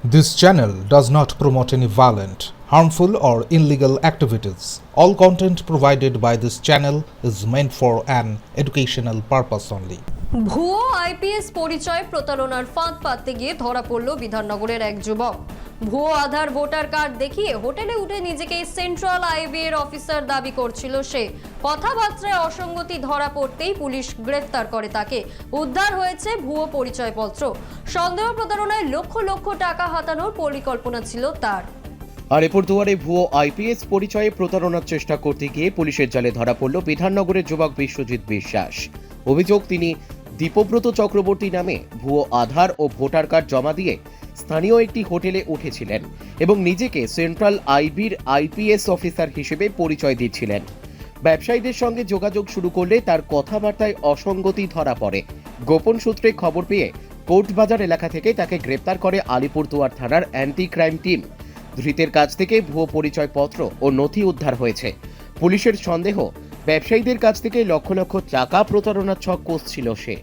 This channel does not promote any violent, harmful, or illegal activities. All content provided by this channel is meant for an educational purpose only. ভুয়ো IPS পরিচয় প্রতারণার ফাঁদ পাততে গিয়ে ধরা পড়ল বিধাননগরের এক যুবক ভুয়ো আধার, ভোটার কার্ড দেখিয়ে হোটেলে উঠে নিজেকে সেন্ট্রাল আইবি এর অফিসার দাবি করছিল সে। কথাবার্তায় অসঙ্গতি ধরা পড়তেই পুলিশ গ্রেফতার করে তাকে। উদ্ধার হয়েছে ভুয়ো পরিচয়পত্র। সন্দেহ প্রতারণায় লক্ষ লক্ষ টাকা হাতানোর পরিকল্পনা ছিল তার। আলিপুরদুয়ারে ভুয়ো আইপিএস পরিচয়ে প্রতারণার চেষ্টা করতে গিয়ে পুলিশের জালে ধরা পড়ল বিধাননগরের যুবক বিশ্বজিৎ বিশ্বাস। অভিযোগ, তিনি দীপব্রত চক্রবর্তী নামে ভুয়ো আধার ও ভোটার কার্ড জমা দিয়ে স্থানীয় একটি হোটেলে উঠেছিলেন এবং নিজেকে সেন্ট্রাল আইবির আইপিএস অফিসার হিসেবে পরিচয় দিচ্ছিলেন। ব্যবসায়ীদের সঙ্গে যোগাযোগ শুরু করলে তার কথাবার্তায় অসঙ্গতি ধরা পড়ে। গোপন সূত্রে খবর পেয়ে কোর্টবাজার এলাকা থেকে তাকে গ্রেপ্তার করে আলিপুরদুয়ার থানার অ্যান্টি ক্রাইম টিম। ধৃতের কাছ থেকে ভুয়ো পরিচয়পত্র ও নথি উদ্ধার হয়েছে। পুলিশের সন্দেহ, ব্যবসায়ীদের কাছ থেকে লক্ষ লক্ষ টাকা প্রতারণার ছক কষছিল সে।